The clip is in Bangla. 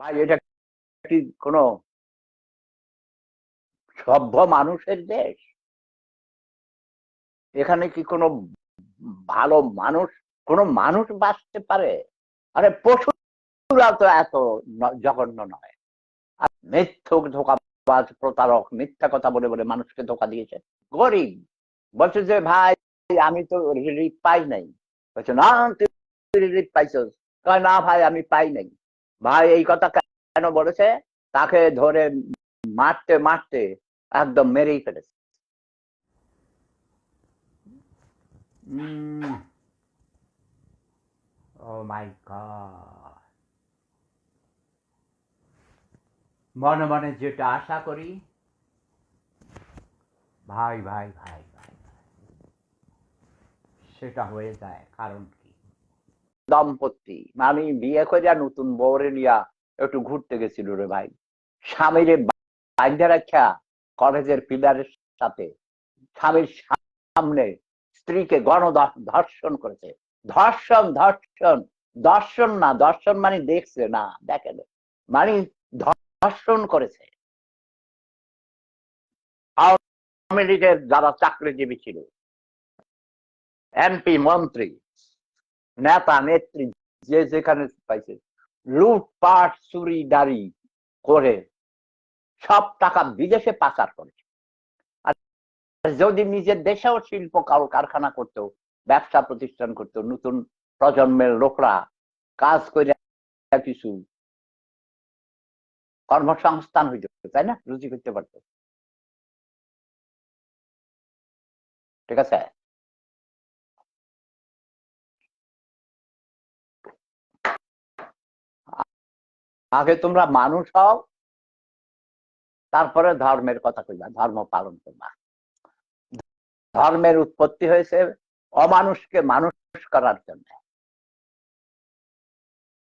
ভাই, এটা কি কোনো সভ্য মানুষের দেশ? এখানে কি কোনো ভালো মানুষ, কোনো মানুষ বাঁচতে পারে? আরে, পশুরা তো এত জঘন্য নয়। আর মিথ্যুক ধোকাবাজ, প্রতারক, মিথ্যা কথা বলে বলে মানুষকে ধোকা দিয়েছে। গরিব বলছে যে, ভাই, আমি তো রিলিফ পাই নাই। বলছে, না, তুই রিলিফ পাইছস। কয়, না, ভাই, আমি পাই নাই। ভাই, এই কথা কেন বলেছে তাকে ধরে মারতে মারতে একদম মেরেই ফেলেছে ও মাই গড মনে মনে যেটা আশা করি ভাই ভাই ভাই ভাই। সেটা হয়ে যায়, কারণ দম্পতি। আমি বিয়ে করিয়া নতুন বউরে নিয়া একটু ঘুরতে গেছিল রে ভাই। স্বামীরে বাইন্ধে রাখা কলেজের পিলারের সাথে স্বামীর সামনে স্ত্রীকে গণ ধর্ষণ করেছে। ধর্ষণ ধর্ষণ, দর্শন না, দর্শন মানে দেখছে না, দেখে না। মানে ধর্ষণ করেছে। আওয়ামী লীগের যারা চাকরিজীবী ছিল, এমপি, মন্ত্রী নেতা, নেত্রী, যে যেখানে পাইছে, লুটপাট চুরি দাড়ি করে সব টাকা বিদেশে পাচার করেছে আর যদি নিজের দেশেও শিল্প কার- কারখানা করতো, ব্যবসা প্রতিষ্ঠান করতো, নতুন প্রজন্মের লোকরা কাজ করে কিছু কর্মসংস্থান হইত, তাই না? রুজি করতে পারতো। ঠিক আছে? আগে তোমরা মানুষ হও, তারপরে ধর্মের কথা কইবা, ধর্ম পালন করবা। ধর্মের উৎপত্তি হয়েছে অমানুষকে মানুষ করার জন্য।